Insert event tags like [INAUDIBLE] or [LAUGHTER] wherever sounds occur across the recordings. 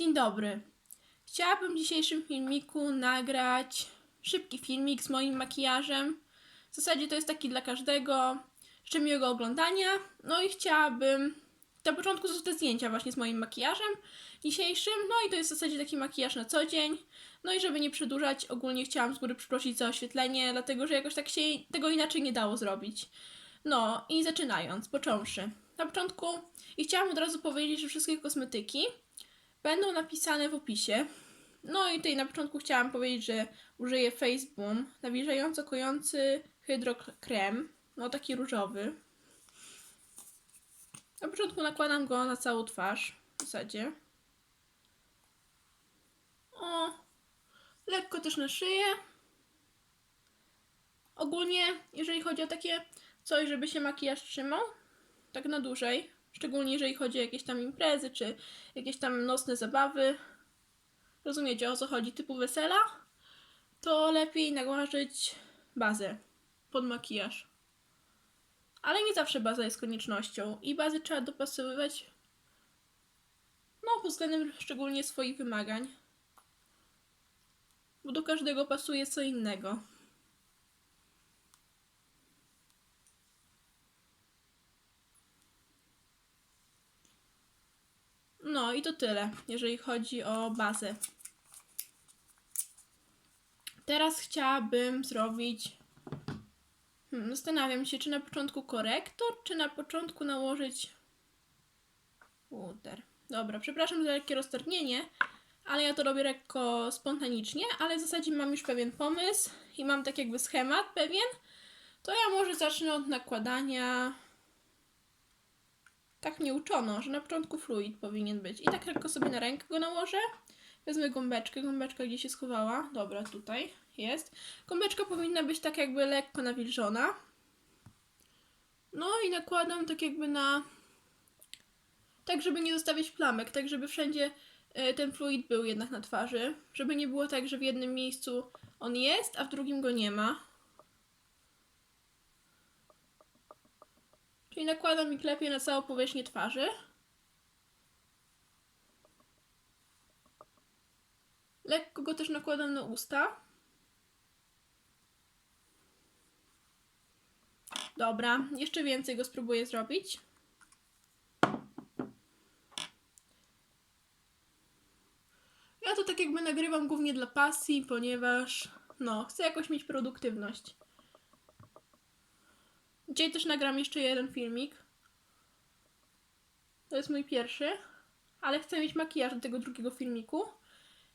Dzień dobry. Chciałabym w dzisiejszym filmiku nagrać szybki filmik z moim makijażem. W zasadzie to jest taki dla każdego. Życzę miłego oglądania. No i chciałabym na początku te zdjęcia właśnie z moim makijażem dzisiejszym. No i to jest w zasadzie taki makijaż na co dzień. No i żeby nie przedłużać, ogólnie chciałam z góry przeprosić za oświetlenie, dlatego że jakoś tak się tego inaczej nie dało zrobić. No i zaczynając, począwszy. Na początku i chciałam od razu powiedzieć, że wszystkie kosmetyki będą napisane w opisie. No i tutaj na początku chciałam powiedzieć, że użyję Face Boom nawilżająco kojący hydrokrem, no taki różowy. Na początku nakładam go na całą twarz, w zasadzie. O, lekko też na szyję. Ogólnie, jeżeli chodzi o takie coś, żeby się makijaż trzymał, tak na dłużej, szczególnie jeżeli chodzi o jakieś tam imprezy, czy jakieś tam nocne zabawy, rozumiecie o co chodzi, typu wesela, to lepiej nałożyć bazę pod makijaż. Ale nie zawsze baza jest koniecznością i bazy trzeba dopasowywać no pod względem szczególnie swoich wymagań. Bo do każdego pasuje co innego. No i to tyle, jeżeli chodzi o bazę. Teraz chciałabym zrobić. Hmm, zastanawiam się, czy na początku korektor, czy na początku nałożyć. Puder. Dobra, przepraszam za lekkie roztargnienie, ale ja to robię lekko spontanicznie, ale w zasadzie mam już pewien pomysł i mam tak jakby schemat pewien. To ja może zacznę od nakładania tak mnie uczono, że na początku fluid powinien być. I tak lekko sobie na rękę go nałożę. Wezmę gąbeczkę. Gąbeczka gdzie się schowała? Dobra, tutaj jest. Gąbeczka powinna być tak jakby lekko nawilżona. No i nakładam tak jakby na... Tak, żeby nie zostawić plamek, tak żeby wszędzie e, ten fluid był jednak na twarzy. Żeby nie było tak, że w jednym miejscu on jest, a w drugim go nie ma. Czyli nakładam i klepię na całą powierzchnię twarzy. Lekko go też nakładam na usta. Dobra, jeszcze więcej go spróbuję zrobić. Ja to tak jakby nagrywam głównie dla pasji, ponieważ no, chcę jakoś mieć produktywność. Dzisiaj też nagram jeszcze jeden filmik. To jest mój pierwszy, ale chcę mieć makijaż do tego drugiego filmiku.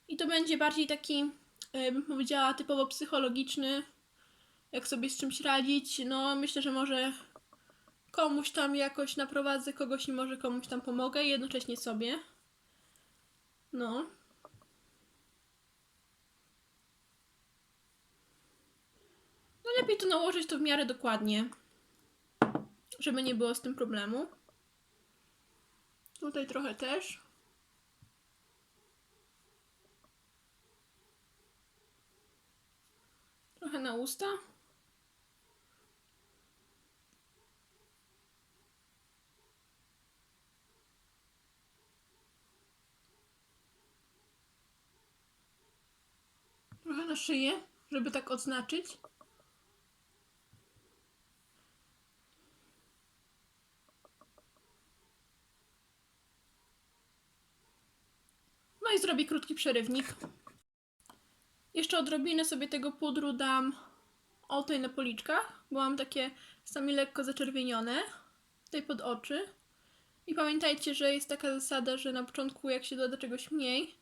I to będzie bardziej taki, bym powiedziała, typowo psychologiczny, jak sobie z czymś radzić. No, myślę, że może komuś tam jakoś naprowadzę kogoś i może komuś tam pomogę jednocześnie sobie. No. No lepiej to nałożyć to w miarę dokładnie żeby nie było z tym problemu. Tutaj trochę też. Trochę na usta. Trochę na szyję, żeby tak odznaczyć. No i zrobię krótki przerywnik. Jeszcze odrobinę sobie tego pudru dam o tutaj na policzkach, bo mam takie sami lekko zaczerwienione, tutaj pod oczy. I pamiętajcie, że jest taka zasada, że na początku jak się doda czegoś mniej,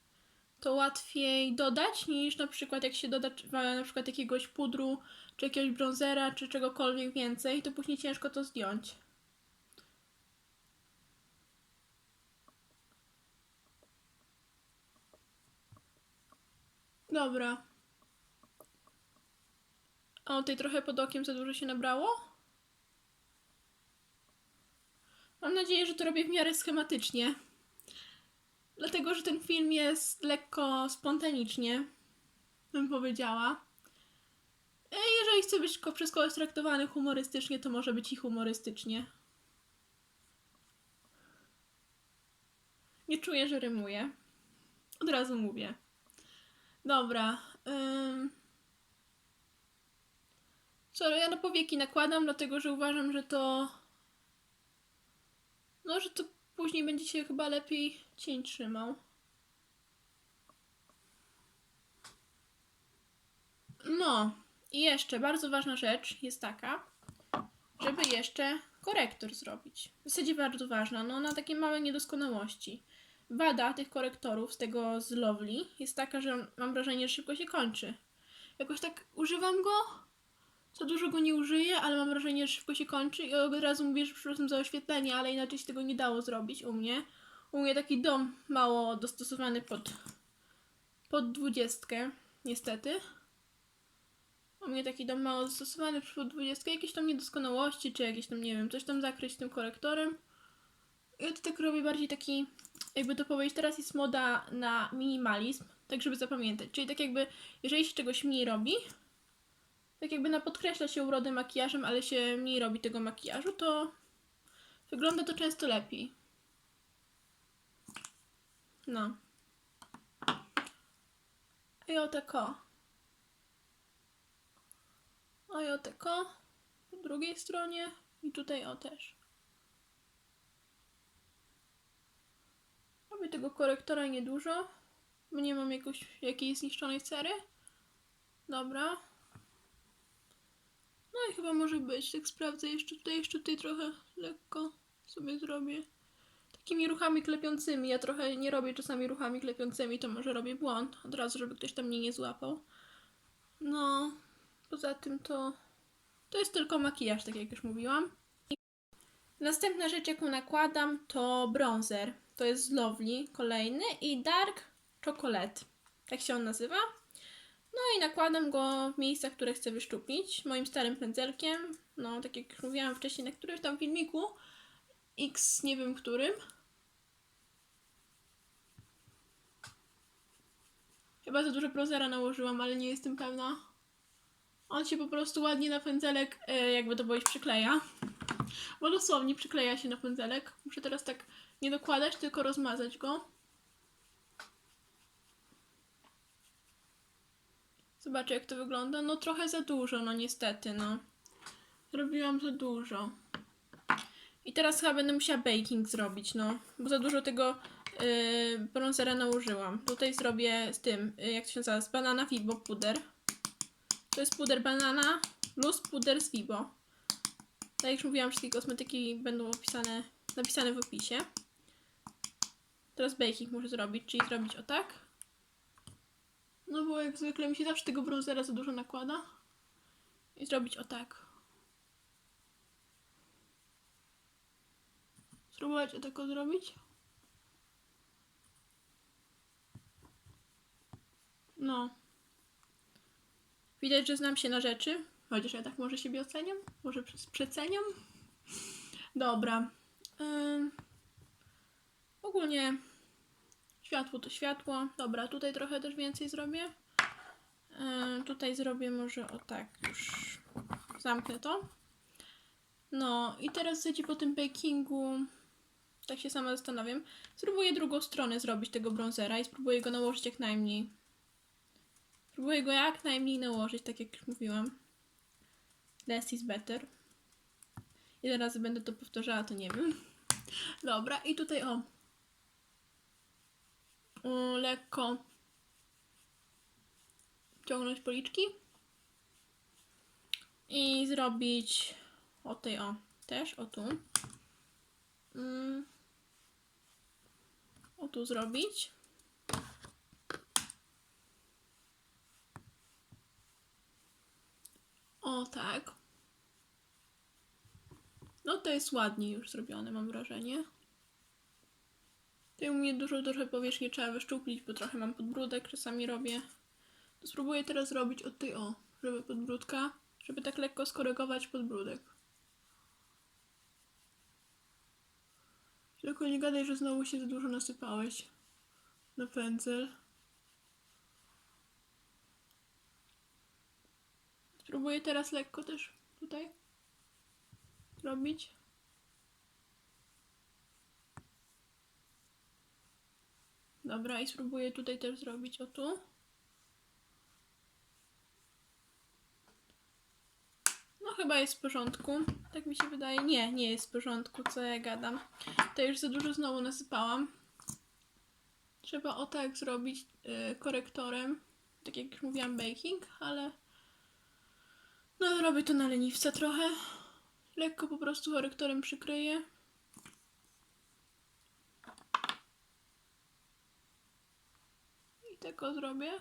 to łatwiej dodać niż na przykład jak się doda na przykład jakiegoś pudru, czy jakiegoś bronzera, czy czegokolwiek więcej, to później ciężko to zdjąć. Dobra. O, tutaj trochę pod okiem za dużo się nabrało. Mam nadzieję, że to robię w miarę schematycznie. Dlatego, że ten film jest lekko spontanicznie, bym powiedziała. E, jeżeli chce być przez kogoś traktowany humorystycznie, to może być i humorystycznie. Nie czuję, że rymuje. Od razu mówię. Dobra. Co, ja na powieki nakładam, dlatego że uważam, że to. No, że to później będzie się chyba lepiej cień trzymał. No, i jeszcze bardzo ważna rzecz jest taka, żeby jeszcze korektor zrobić. W zasadzie bardzo ważna, no na takie małe niedoskonałości. Wada tych korektorów z tego z Lovely jest taka, że mam wrażenie, że szybko się kończy. Jakoś tak używam go, za dużo go nie użyję, ale mam wrażenie, że szybko się kończy i od razu mówię, że przepraszam za oświetlenie, ale inaczej się tego nie dało zrobić u mnie. U mnie taki dom mało dostosowany pod, pod dwudziestkę, niestety. U mnie taki dom mało dostosowany pod dwudziestkę, jakieś tam niedoskonałości, czy jakieś tam, nie wiem, coś tam zakryć tym korektorem. Ja to tak robię bardziej taki, jakby to powiedzieć, teraz jest moda na minimalizm, tak żeby zapamiętać. Czyli tak jakby, jeżeli się czegoś mniej robi, tak jakby na podkreśla się urodę makijażem, ale się mniej robi tego makijażu, to wygląda to często lepiej. No. I o tako. O i o tako. Po drugiej stronie i tutaj o też. Robię tego korektora niedużo, nie mam jakoś, jakiejś zniszczonej cery. Dobra. No i chyba może być. Tak sprawdzę jeszcze tutaj, jeszcze tutaj trochę lekko sobie zrobię. Takimi ruchami klepiącymi. Ja trochę nie robię czasami ruchami klepiącymi, to może robię błąd. Od razu, żeby ktoś tam mnie nie złapał. No, poza tym to to jest tylko makijaż, tak jak już mówiłam. Następna rzecz, jaką nakładam, to bronzer. To jest Lovely, kolejny i Dark Chocolate. Tak się on nazywa. No i nakładam go w miejscach, które chcę wyszczuplić. Moim starym pędzelkiem. No, tak jak mówiłam wcześniej, na którymś tam filmiku. X, nie wiem którym. Chyba za dużo bronzera nałożyłam, ale nie jestem pewna. On się po prostu ładnie na pędzelek, e, jakby to powiedzieć, przykleja. Bo dosłownie przykleja się na pędzelek. Muszę teraz tak nie dokładać, tylko rozmazać go. Zobaczę, jak to wygląda. No trochę za dużo, no niestety, no. Zrobiłam za dużo. I teraz chyba będę musiała baking zrobić, no. Bo za dużo tego yy, bronzera nałożyłam. Tutaj zrobię z tym, yy, jak to się nazywa, z banana Fibo puder. To jest puder banana plus puder z Fibo. Tak jak już mówiłam, wszystkie kosmetyki będą opisane, napisane w opisie. Teraz baking muszę zrobić, czyli zrobić o tak. No bo jak zwykle mi się zawsze tego bronzera za dużo nakłada. I zrobić o tak. Spróbować o tak zrobić. No. Widać, że znam się na rzeczy. Chociaż ja tak może siebie oceniam. Może przeceniam. Dobra. Ym. Ogólnie światło to światło. Dobra, tutaj trochę też więcej zrobię. Ym, tutaj zrobię może o tak już. Zamknę to. No i teraz słuchajcie, po tym bakingu, tak się sama zastanawiam, spróbuję drugą stronę zrobić tego bronzera i spróbuję go nałożyć jak najmniej. Spróbuję go jak najmniej nałożyć, tak jak już mówiłam. Less is better. Ile razy będę to powtarzała, to nie wiem. [LAUGHS] Dobra, i tutaj o. o lekko ciągnąć policzki. I zrobić o tej o. Też o tu. Mm. O tu zrobić. O tak. No to jest ładnie już zrobione, mam wrażenie. Tutaj u mnie dużo trochę powierzchni trzeba wyszczuplić, bo trochę mam podbródek, czasami robię. To spróbuję teraz robić od tej o, żeby podbródka, żeby tak lekko skorygować podbródek. Tylko nie gadaj, że znowu się za dużo nasypałeś na pędzel. Spróbuję teraz lekko też tutaj robić. Dobra, i spróbuję tutaj też zrobić o tu. No chyba jest w porządku. Tak mi się wydaje. Nie, nie jest w porządku, co ja gadam. To już za dużo znowu nasypałam. Trzeba o tak zrobić y, korektorem. Tak jak już mówiłam, baking, ale no robię to na leniwce trochę. Lekko po prostu korektorem przykryję. Tego zrobię.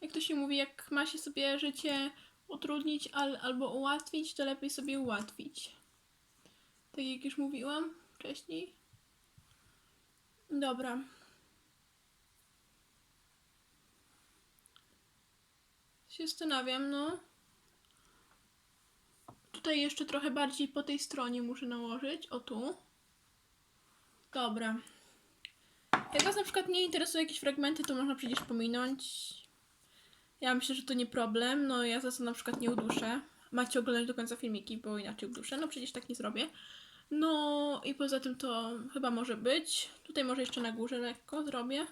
Jak to się mówi, jak ma się sobie życie utrudnić al, albo ułatwić, to lepiej sobie ułatwić. Tak jak już mówiłam wcześniej. Dobra. Się zastanawiam, no. Tutaj jeszcze trochę bardziej po tej stronie muszę nałożyć. O tu. Dobra. Jak Was na przykład nie interesują jakieś fragmenty, to można przecież pominąć. Ja myślę, że to nie problem. No ja za to na przykład nie uduszę. Macie oglądać do końca filmiki, bo inaczej uduszę. No przecież tak nie zrobię. No i poza tym to chyba może być. Tutaj może jeszcze na górze lekko zrobię.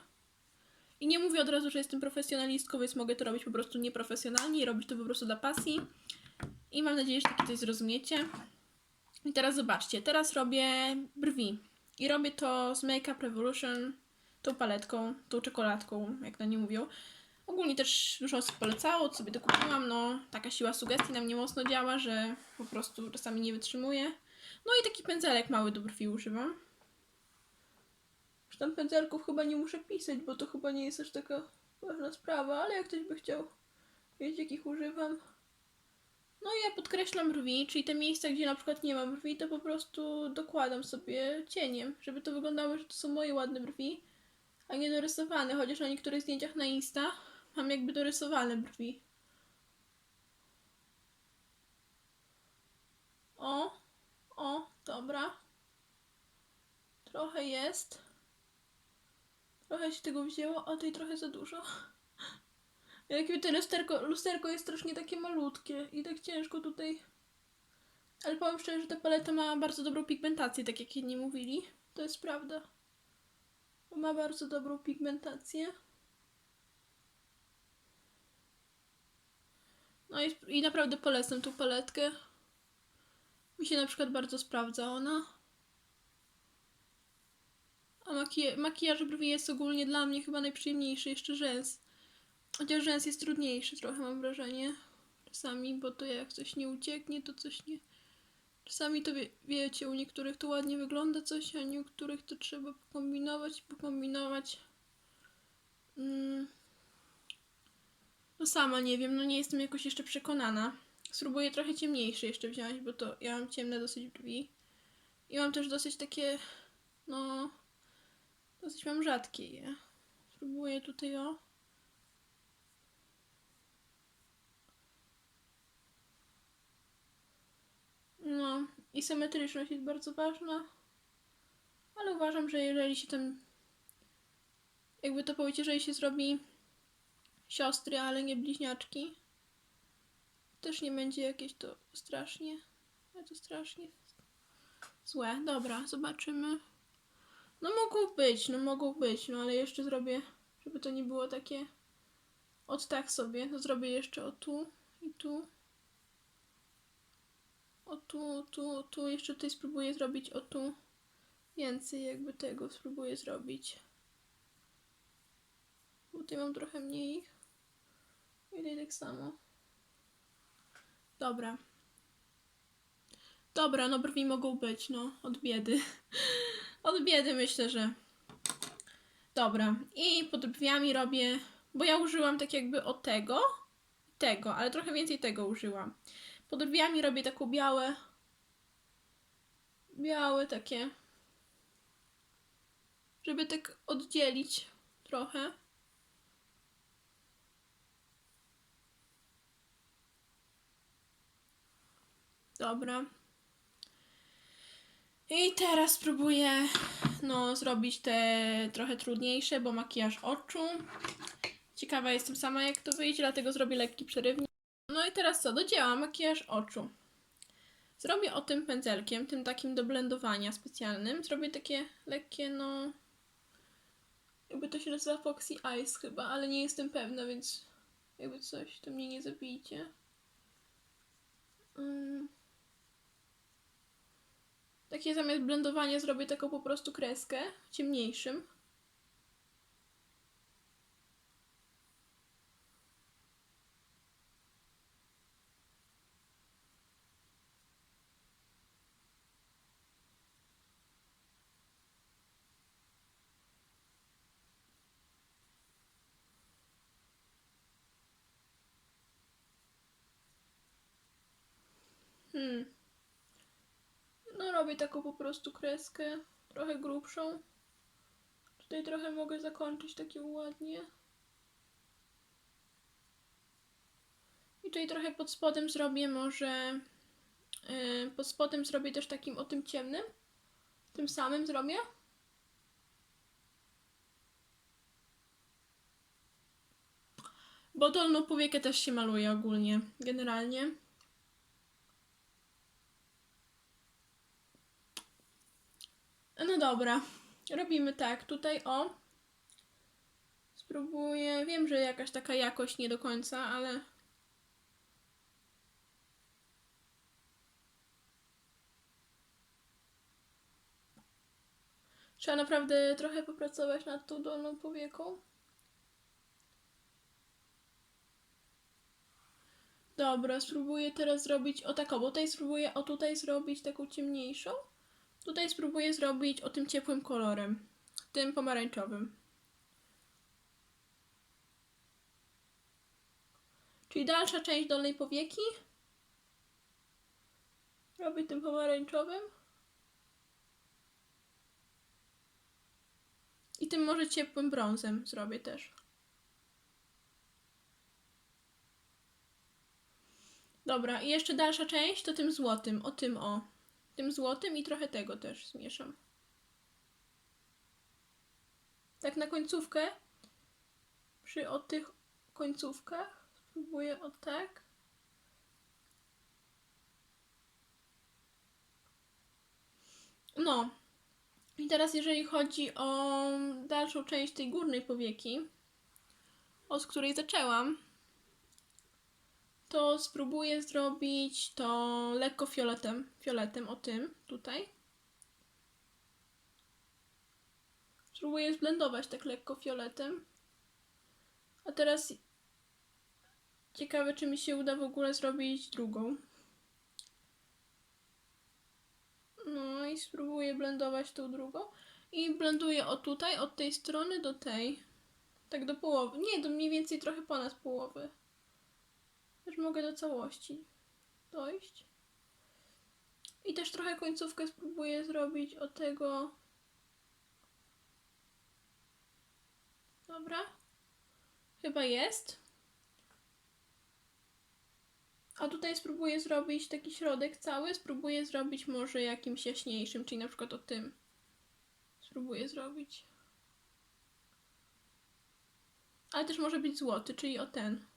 I nie mówię od razu, że jestem profesjonalistką, więc mogę to robić po prostu nieprofesjonalnie i robić to po prostu dla pasji. I mam nadzieję, że takie coś zrozumiecie. I teraz zobaczcie, teraz robię brwi. I robię to z Make Up Revolution, tą paletką, tą czekoladką, jak na nie mówią. Ogólnie też dużo osób polecało, sobie to kupiłam, no taka siła sugestii na mnie mocno działa, że po prostu czasami nie wytrzymuję. No i taki pędzelek mały do brwi używam. Już tam pędzelków chyba nie muszę pisać, bo to chyba nie jest aż taka ważna sprawa, ale jak ktoś by chciał wiedzieć jakich używam. No ja podkreślam brwi, czyli te miejsca, gdzie na przykład nie ma brwi, to po prostu dokładam sobie cieniem, żeby to wyglądało, że to są moje ładne brwi, a nie dorysowane, chociaż na niektórych zdjęciach na Insta mam jakby dorysowane brwi. O, o, dobra. Trochę jest. Trochę się tego wzięło, a tej trochę za dużo. Jakie to lusterko, lusterko jest strasznie takie malutkie i tak ciężko tutaj. Ale powiem szczerze, że ta paleta ma bardzo dobrą pigmentację, tak jak inni mówili. To jest prawda. Ma bardzo dobrą pigmentację. No i, i naprawdę polecam tą paletkę. Mi się na przykład bardzo sprawdza ona. A makija- makijaż brwi jest ogólnie dla mnie chyba najprzyjemniejszy, jeszcze rzęs. Chociaż rzęs jest trudniejszy trochę, mam wrażenie. Czasami, bo to jak coś nie ucieknie, to coś nie... Czasami to wie, wiecie, u niektórych to ładnie wygląda coś, a u niektórych to trzeba pokombinować, pokombinować. Mm. No sama nie wiem, no nie jestem jakoś jeszcze przekonana. Spróbuję trochę ciemniejszy jeszcze wziąć, bo to ja mam ciemne dosyć brwi. I mam też dosyć takie, no, dosyć mam rzadkie je. Spróbuję tutaj o. No, i symetryczność jest bardzo ważna. Ale uważam, że jeżeli się tam, jakby to powiedzieć, jeżeli się zrobi siostry, ale nie bliźniaczki, też nie będzie jakieś to strasznie, to strasznie złe. Dobra, zobaczymy. No mogą być, no mogą być, no ale jeszcze zrobię, żeby to nie było takie od tak sobie, to zrobię jeszcze o tu i tu. O tu, tu, tu, jeszcze tutaj spróbuję zrobić o tu więcej jakby tego spróbuję zrobić. Bo Tutaj mam trochę mniej. I tutaj tak samo. Dobra. Dobra, no brwi mogą być, no, od biedy. [LAUGHS] od biedy myślę, że. Dobra. I pod brwiami robię, bo ja użyłam tak jakby o tego, tego, ale trochę więcej tego użyłam. Pod brwiami robię taką białe, białe takie, żeby tak oddzielić trochę. Dobra. I teraz spróbuję no, zrobić te trochę trudniejsze, bo makijaż oczu. Ciekawa jestem sama, jak to wyjdzie, dlatego zrobię lekki przerywnik. No i teraz co? Do makijaż oczu. Zrobię o tym pędzelkiem, tym takim do blendowania specjalnym. Zrobię takie lekkie, no, Jakby to się nazywa Foxy Eyes chyba, ale nie jestem pewna, więc jakby coś, to mnie nie zabijcie. Mm. Takie zamiast blendowania zrobię taką po prostu kreskę ciemniejszym. Hmm. No robię taką po prostu kreskę, trochę grubszą. Tutaj trochę mogę zakończyć takie ładnie. I tutaj trochę pod spodem zrobię może... Yy, pod spodem zrobię też takim o tym ciemnym. Tym samym zrobię. Bo dolną powiekę też się maluje ogólnie, generalnie. No dobra, robimy tak. Tutaj o. Spróbuję. Wiem, że jakaś taka jakość nie do końca, ale. Trzeba naprawdę trochę popracować nad tą dolną powieką. Dobra, spróbuję teraz zrobić o tak, bo tutaj spróbuję o tutaj zrobić taką ciemniejszą. Tutaj spróbuję zrobić o tym ciepłym kolorem, tym pomarańczowym. Czyli dalsza część dolnej powieki. Robię tym pomarańczowym. I tym może ciepłym brązem zrobię też. Dobra, i jeszcze dalsza część to tym złotym, o tym o tym złotym i trochę tego też zmieszam. Tak na końcówkę, przy o tych końcówkach, spróbuję o tak. No. I teraz jeżeli chodzi o dalszą część tej górnej powieki, od której zaczęłam, to spróbuję zrobić to lekko fioletem, fioletem o tym tutaj. Spróbuję zblendować tak lekko fioletem. A teraz ciekawe, czy mi się uda w ogóle zrobić drugą. No i spróbuję blendować tą drugą. I blenduję o tutaj, od tej strony do tej. Tak do połowy. Nie, do mniej więcej trochę ponad połowy. Też mogę do całości dojść. I też trochę końcówkę spróbuję zrobić od tego. Dobra. Chyba jest. A tutaj spróbuję zrobić taki środek cały. Spróbuję zrobić może jakimś jaśniejszym, czyli na przykład o tym. Spróbuję zrobić. Ale też może być złoty, czyli o ten.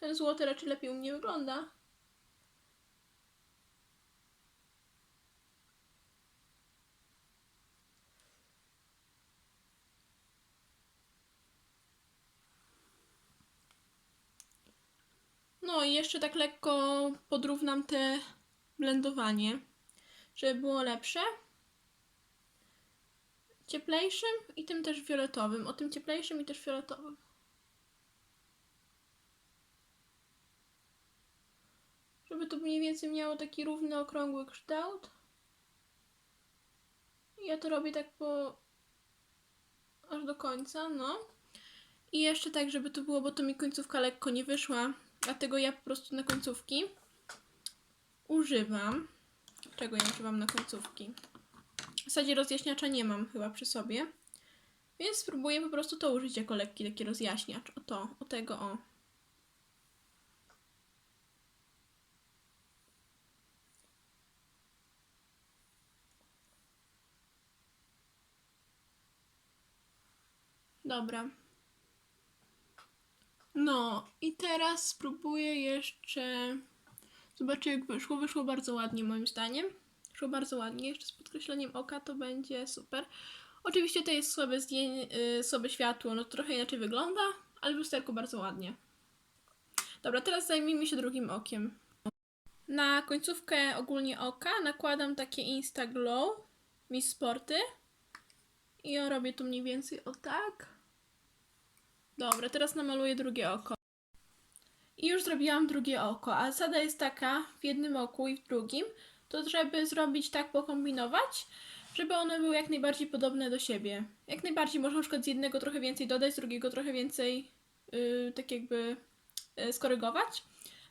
Ten złoty raczej lepiej u mnie wygląda. No i jeszcze tak lekko podrównam te blendowanie, żeby było lepsze. Cieplejszym i tym też fioletowym. O tym cieplejszym i też fioletowym. Żeby to mniej więcej miało taki równy, okrągły kształt. Ja to robię tak po... aż do końca, no. I jeszcze tak, żeby to było, bo to mi końcówka lekko nie wyszła. Dlatego ja po prostu na końcówki używam. Czego ja używam na końcówki? W zasadzie rozjaśniacza nie mam chyba przy sobie. Więc spróbuję po prostu to użyć jako lekki taki rozjaśniacz. O to, o tego, o. Dobra. No i teraz spróbuję jeszcze. Zobaczę jak wyszło. Wyszło bardzo ładnie moim zdaniem. Wyszło bardzo ładnie. Jeszcze z podkreśleniem oka to będzie super. Oczywiście to jest słabe, zdję- y, słabe światło, no trochę inaczej wygląda, ale w lusterku bardzo ładnie. Dobra, teraz zajmijmy się drugim okiem. Na końcówkę ogólnie oka nakładam takie Insta Glow Miss Sporty i robię tu mniej więcej o tak. Dobra, teraz namaluję drugie oko. I już zrobiłam drugie oko, a zasada jest taka w jednym oku i w drugim, to żeby zrobić tak, pokombinować, żeby one były jak najbardziej podobne do siebie. Jak najbardziej można na przykład z jednego trochę więcej dodać, z drugiego trochę więcej yy, tak jakby yy, skorygować.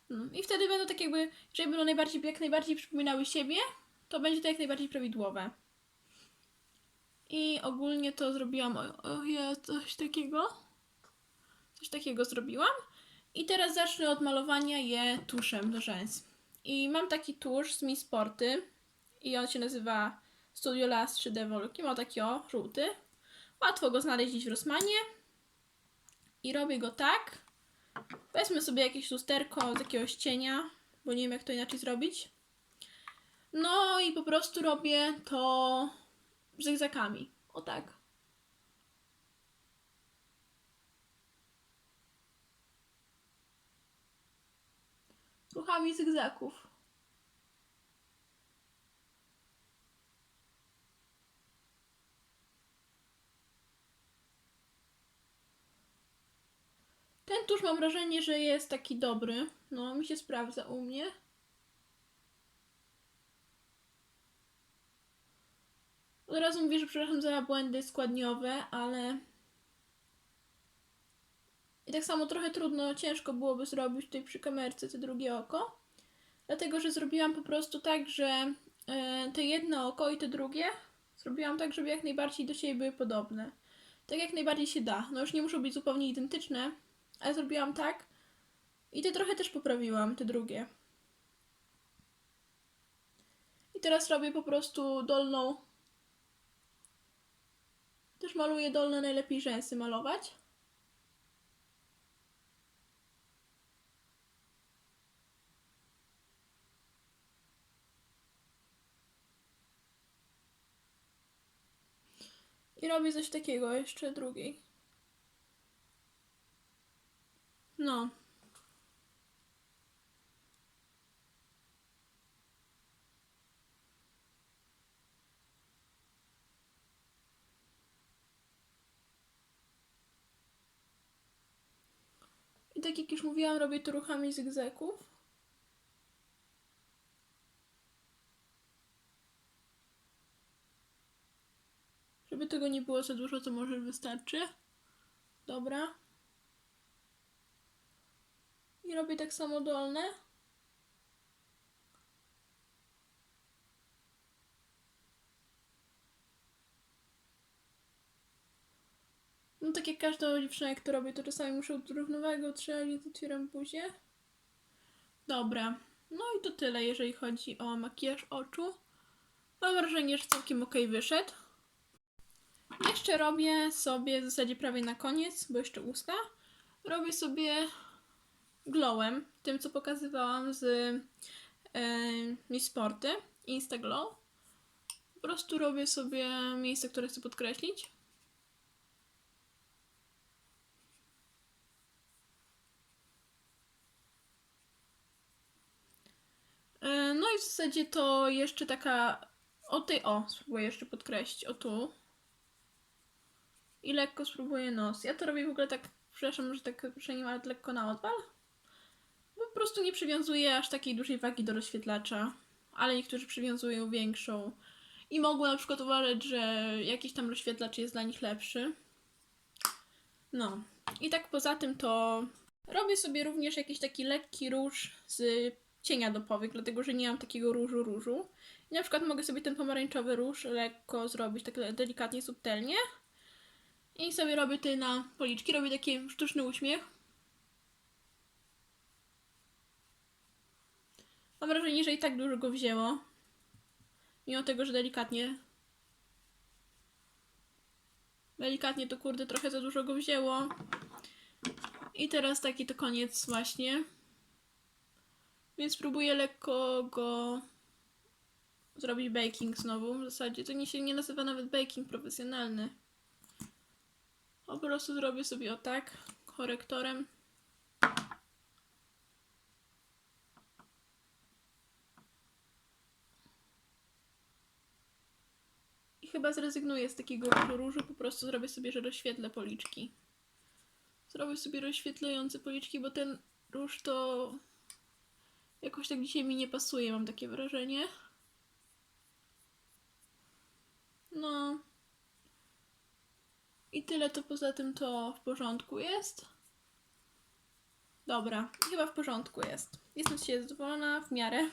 No, I wtedy będą tak jakby, jeżeli będą najbardziej, jak najbardziej przypominały siebie, to będzie to jak najbardziej prawidłowe. I ogólnie to zrobiłam, o, o ja, coś takiego. Coś takiego zrobiłam. I teraz zacznę od malowania je tuszem do rzęs. I mam taki tusz z Mi Sporty i on się nazywa Studio Last 3D Volume. Ma taki o, żółty. Łatwo go znaleźć w Rosmanie. I robię go tak. Wezmę sobie jakieś lusterko z jakiegoś cienia, bo nie wiem jak to inaczej zrobić. No i po prostu robię to zygzakami. O tak. Ruchami zygzaków. Ten tusz mam wrażenie, że jest taki dobry. No, mi się sprawdza u mnie. Od razu mówię, że przepraszam za błędy składniowe, ale. I tak samo trochę trudno, ciężko byłoby zrobić tutaj przy kamerce to drugie oko. Dlatego, że zrobiłam po prostu tak, że e, to jedno oko i to drugie zrobiłam tak, żeby jak najbardziej do siebie były podobne. Tak jak najbardziej się da. No już nie muszą być zupełnie identyczne, ale zrobiłam tak. I te trochę też poprawiłam, te drugie. I teraz robię po prostu dolną. Też maluję dolne, najlepiej rzęsy malować. I robię coś takiego jeszcze drugiej. No. I tak jak już mówiłam, robię to ruchami zygzaków. Tego nie było za dużo, to może wystarczy. Dobra. I robię tak samo dolne. No tak jak każda dziewczyna, jak to robię, to czasami muszę od równowagi utrzymać, więc otwieram buzię. Dobra. No i to tyle, jeżeli chodzi o makijaż oczu. Mam wrażenie, że całkiem ok wyszedł. Jeszcze robię sobie w zasadzie prawie na koniec, bo jeszcze usta. Robię sobie glowem, tym co pokazywałam z e, Miss Sporty, Insta Glow. Po prostu robię sobie miejsce, które chcę podkreślić. E, No i w zasadzie to jeszcze taka o tej o, spróbuję jeszcze podkreślić, o tu. I lekko spróbuję nos. Ja to robię w ogóle tak, przepraszam, że tak uprzejmie, ale lekko na odwal. Bo po prostu nie przywiązuję aż takiej dużej wagi do rozświetlacza, ale niektórzy przywiązują większą. I mogą na przykład uważać, że jakiś tam rozświetlacz jest dla nich lepszy. No. I tak poza tym to robię sobie również jakiś taki lekki róż z cienia do powiek, dlatego że nie mam takiego różu różu. I na przykład mogę sobie ten pomarańczowy róż lekko zrobić tak delikatnie, subtelnie. I sobie robię tutaj na policzki, robię taki sztuczny uśmiech. Mam wrażenie, że i tak dużo go wzięło. Mimo tego, że delikatnie. Delikatnie to kurde trochę za dużo go wzięło. I teraz taki to koniec właśnie. Więc spróbuję lekko go zrobić baking znowu. W zasadzie to nie się nie nazywa nawet baking profesjonalny. Po prostu zrobię sobie o tak, korektorem. I chyba zrezygnuję z takiego różu, po prostu zrobię sobie, że rozświetlę policzki. Zrobię sobie rozświetlające policzki, bo ten róż to jakoś tak dzisiaj mi nie pasuje, mam takie wrażenie. No. I tyle to poza tym to w porządku jest. Dobra, chyba w porządku jest. Jestem się zadowolona w miarę.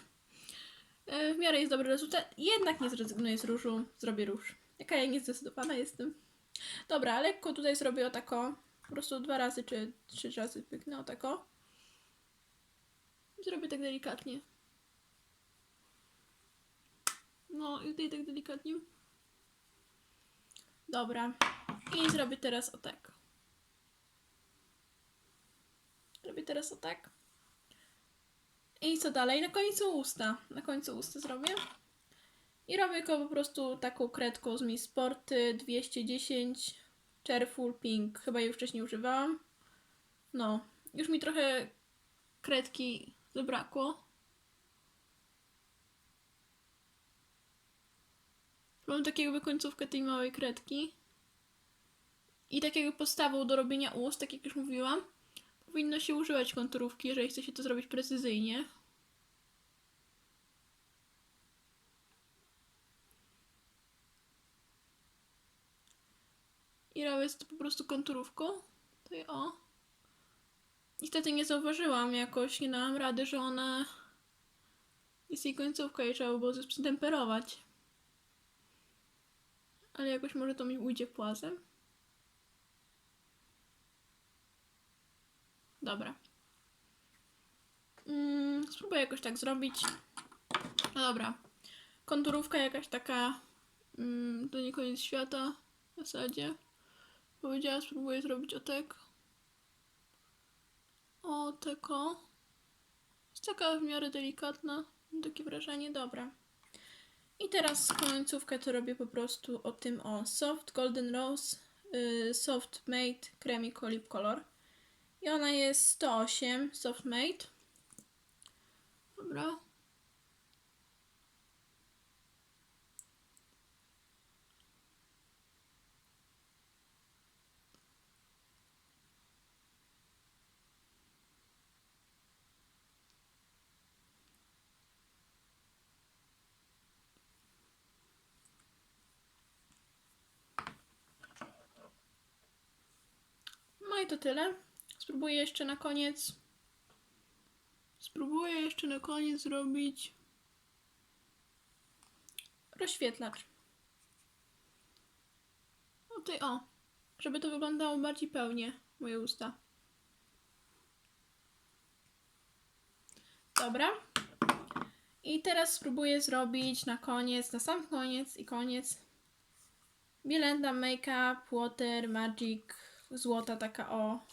E, W miarę jest dobry rezultat. Jednak nie zrezygnuję z różu, zrobię róż. Jaka ja niezdecydowana jestem. Dobra, lekko tutaj zrobię o tako. Po prostu dwa razy czy trzy razy pyknę o tako. Zrobię tak delikatnie. No i tutaj tak delikatnie. Dobra. I zrobię teraz o tak. Robię teraz o tak. I co dalej? Na końcu usta. Na końcu usta zrobię. I robię go po prostu taką kredką z Mi Sporty 210 Cherryful Pink. Chyba jej wcześniej używałam. No, już mi trochę kredki zabrakło. Mam tak jakby końcówkę tej małej kredki. I tak jakby podstawą do robienia ust, tak jak już mówiłam, powinno się używać konturówki, jeżeli chce się to zrobić precyzyjnie. I robię to po prostu konturówką. Tutaj o. Niestety nie zauważyłam jakoś, nie dałam rady, że ona jest jej końcówka i trzeba było coś. Ale jakoś może to mi ujdzie płazem. Dobra. Mm, spróbuję jakoś tak zrobić. No dobra. Konturówka jakaś taka. Mm, to nie koniec świata w zasadzie. Powiedziała, spróbuję zrobić o tak. O tako. Jest taka w miarę delikatna. Mam takie wrażenie. Dobra. I teraz końcówkę to robię po prostu o tym o Soft Golden Rose y, Soft Made Cremico Lip Color. I ona jest 108 Soft Made. Dobra. I to tyle. Spróbuję jeszcze na koniec. Spróbuję jeszcze na koniec zrobić rozświetlacz. O tutaj o, żeby to wyglądało bardziej pełnie, moje usta. Dobra. I teraz spróbuję zrobić na koniec, na sam koniec i koniec Bielenda Makeup Water Magic złota taka o.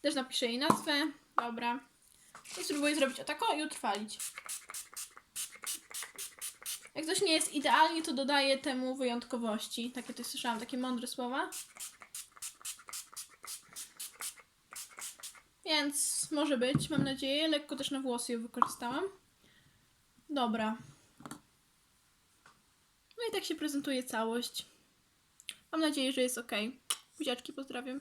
Też napiszę jej nazwę. Dobra. I spróbuję zrobić o tako i utrwalić. Jak coś nie jest idealnie, to dodaję temu wyjątkowości. Takie to słyszałam, takie mądre słowa. Więc może być, mam nadzieję. Lekko też na włosy ją wykorzystałam. Dobra. No i tak się prezentuje całość. Mam nadzieję, że jest ok. Buziaczki pozdrawiam.